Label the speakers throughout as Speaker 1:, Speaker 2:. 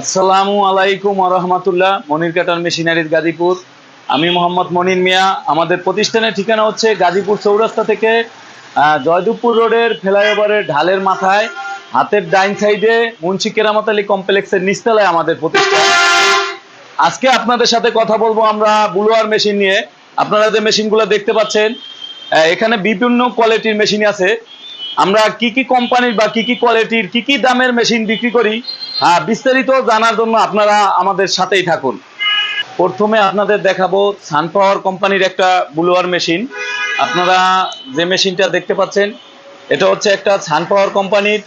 Speaker 1: আসসালামু আলাইকুম রহমতুল্লাহ, মনির কাটার মেশিনারির গাজীপুর। আমি মোহাম্মদ মনির মিয়া। আমাদের প্রতিষ্ঠানের ঠিকানা হচ্ছে গাজীপুর চৌরাস্তা থেকে জয়দেবপুর রোডের ফ্লাইওভারের ঢালের মাথায়, হাতের ডাইন সাইডে মুন্সি কেরামত আলী কমপ্লেক্সের নিচতলায় আমাদের প্রতিষ্ঠান। আজকে আপনাদের সাথে কথা বলব আমরা বুলোয়ার মেশিন নিয়ে। আপনারা যে মেশিনগুলো দেখতে পাচ্ছেন এখানে বিভিন্ন কোয়ালিটির মেশিন আছে। আমরা কি কি কোম্পানির বা কি কি কোয়ালিটির, কি কি দামের মেশিন বিক্রি করি বিস্তারিত জানার জন্য আপনারা আমাদের সাথেই থাকুন। প্রথমে আপনাদের দেখাবো সানপাওয়ার কোম্পানির একটা বুলোয়ার মেশিন। আপনারা যে মেশিনটা দেখতে পাচ্ছেন, এটা হচ্ছে একটা সানপাওয়ার কোম্পানির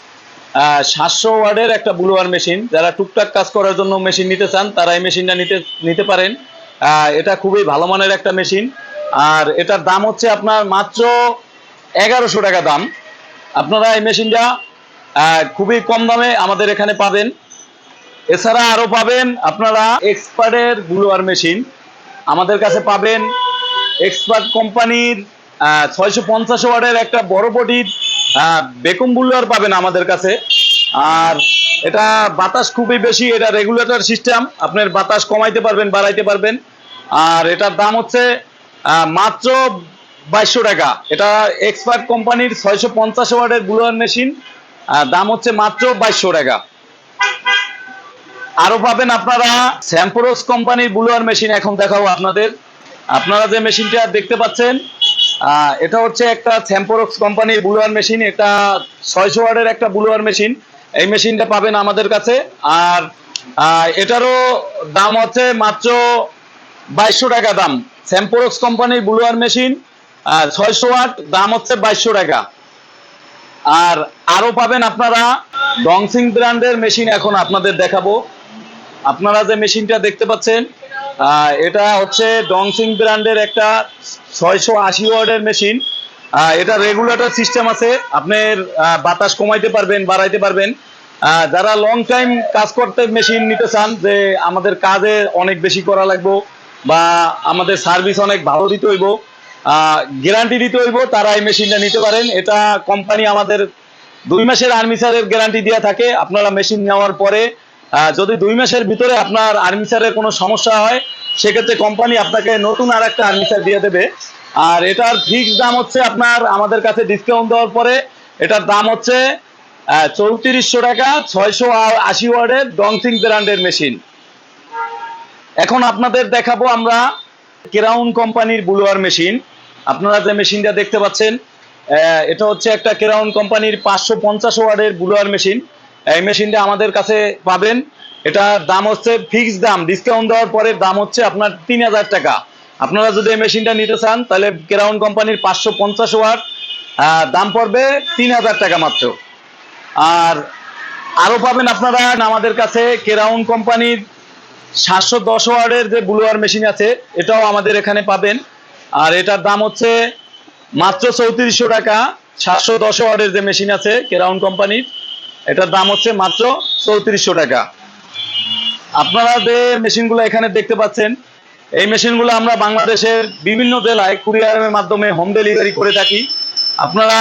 Speaker 1: সাতশো ওয়ার্ডের একটা বুলোয়ার মেশিন। যারা টুকটাক কাজ করার জন্য মেশিন নিতে চান, তারা এই মেশিনটা নিতে নিতে পারেন। এটা খুবই ভালো মানের একটা মেশিন। আর এটার দাম হচ্ছে আপনার মাত্র এগারোশো টাকা দাম। আপনারা এই মেশিনটা খুবই কম দামে আমাদের এখানে পাবেন। এছাড়া আরও পাবেন আপনারা এক্সপার্টের বুলোয়ার মেশিন। আমাদের কাছে পাবেন এক্সপার্ট কোম্পানির ছয়শো পঞ্চাশ ওয়ার্ডের একটা বড় বডির বেকুম বুলোয়ার পাবেন আমাদের কাছে। আর এটা বাতাস খুবই বেশি, এটা রেগুলেটর সিস্টেম, আপনার বাতাস কমাইতে পারবেন, বাড়াইতে পারবেন। আর এটার দাম হচ্ছে মাত্র বাইশশো টাকা। এটা এক্সপার্ট কোম্পানির ছয়শো পঞ্চাশ ওয়ার্ডের বুলোয়ার মেশিন দাম হচ্ছে মাত্র বাইশশো টাকা। আরও পাবেন আপনারা স্যাম্পোরোস কোম্পানির বুলোয়ার মেশিন এখন দেখাবো আপনাদের। আপনারা যে মেশিনটা দেখতে পাচ্ছেন এটা হচ্ছে একটা স্যাম্পোরক্স কোম্পানির বুলোয়ার মেশিন এটা ছয়শো ওয়ার্ডের একটা বুলোয়ার মেশিন এই মেশিনটা পাবেন আমাদের কাছে। আর এটারও দাম হচ্ছে মাত্র বাইশশো টাকা দাম। স্যাম্পোরক্স কোম্পানির বুলোয়ার মেশিন ছয়শো ওয়াট, দাম হচ্ছে বাইশশো টাকা। আর আরও পাবেন আপনারা ডংসিং ব্র্যান্ডের মেশিন এখন আপনাদের দেখাবো। আপনারা যে মেশিনটা দেখতে পাচ্ছেন এটা হচ্ছে ডংসিং ব্র্যান্ডের একটা ছয়শো আশি ওয়ার্ডের মেশিন। এটা রেগুলেটর সিস্টেম আছে, আপনার বাতাস কমাইতে পারবেন, বাড়াইতে পারবেন। যারা লং টাইম কাজ করতে মেশিন নিতে চান, যে আমাদের কাজে অনেক বেশি করা লাগবে বা আমাদের সার্ভিস অনেক ভালো দিতে হইব গ্যারান্টি দিতে হইব, তারা এই মেশিনটা নিতে পারেন। এটা কোম্পানি আমাদের দুই মাসের আর্মিসারের গ্যারান্টি দেওয়া থাকে। আপনারা মেশিন নেওয়ার পরে যদি দুই মাসের ভিতরে আপনার আর্মিসারের কোনো সমস্যা হয়, সেক্ষেত্রে কোম্পানি আপনাকে নতুন আর একটা আর্মিচার দিয়ে দেবে। আর এটার ফিক্স দাম হচ্ছে আপনার, আমাদের কাছে ডিসকাউন্ট দেওয়ার পরে, এটার দাম হচ্ছে চৌত্রিশশো টাকা, ছয়শো আশি ওয়ার্ডের ডংসিং ব্র্যান্ডের মেশিন এখন আপনাদের দেখাবো আমরা কেরাউন কোম্পানির বুলোয়ার মেশিন আপনারা যে মেশিনটা দেখতে পাচ্ছেন এটা হচ্ছে একটা কেরাউন কোম্পানির পাঁচশো পঞ্চাশ ওয়ার্ডের বুলোয়ার মেশিন এই মেশিনটা আমাদের কাছে পাবেন। এটার দাম হচ্ছে ফিক্সড দাম। ডিসকাউন্ট দেওয়ার পরে দাম হচ্ছে আপনার তিন হাজার টাকা। আপনারা যদি এই মেশিনটা নিতে চান, তাহলে কেরাউন কোম্পানির পাঁচশো পঞ্চাশ ওয়াট দাম পড়বে তিন হাজার টাকা মাত্র। আর আরও পাবেন আপনারা আমাদের কাছে কেরাউন কোম্পানির সাতশো দশ ওয়ার্ডের যে ব্লুয়ার মেশিন আছে, এটাও আমাদের এখানে পাবেন। আর এটার দাম হচ্ছে মাত্র চৌত্রিশশো টাকা। সাতশো দশ ওয়ার্ডের যে মেশিন আছে কেরাউন কোম্পানির এটার দাম হচ্ছে মাত্র চৌত্রিশশো টাকা। আপনারা যে মেশিনগুলো এখানে দেখতে পাচ্ছেন। এই মেশিনগুলো আমরা বাংলাদেশের বিভিন্ন জেলায় কুরিয়ারের মাধ্যমে হোম ডেলিভারি করে থাকি। আপনারা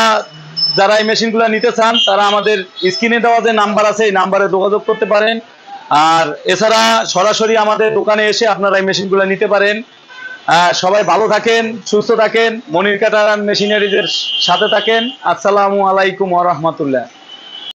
Speaker 1: যারা এই মেশিনগুলো নিতে চান, তারা আমাদের স্ক্রিনে দেওয়া যে নাম্বার আছে, এই নাম্বারে যোগাযোগ করতে পারেন। আর এছাড়া সরাসরি আমাদের দোকানে এসে আপনারা এই মেশিনগুলো নিতে পারেন। সবাই ভালো থাকেন, সুস্থ থাকেন। মনির কাটার মেশিনারিদের সাথে থাকেন। আসসালামু আলাইকুম রাহমাতুল্লাহ।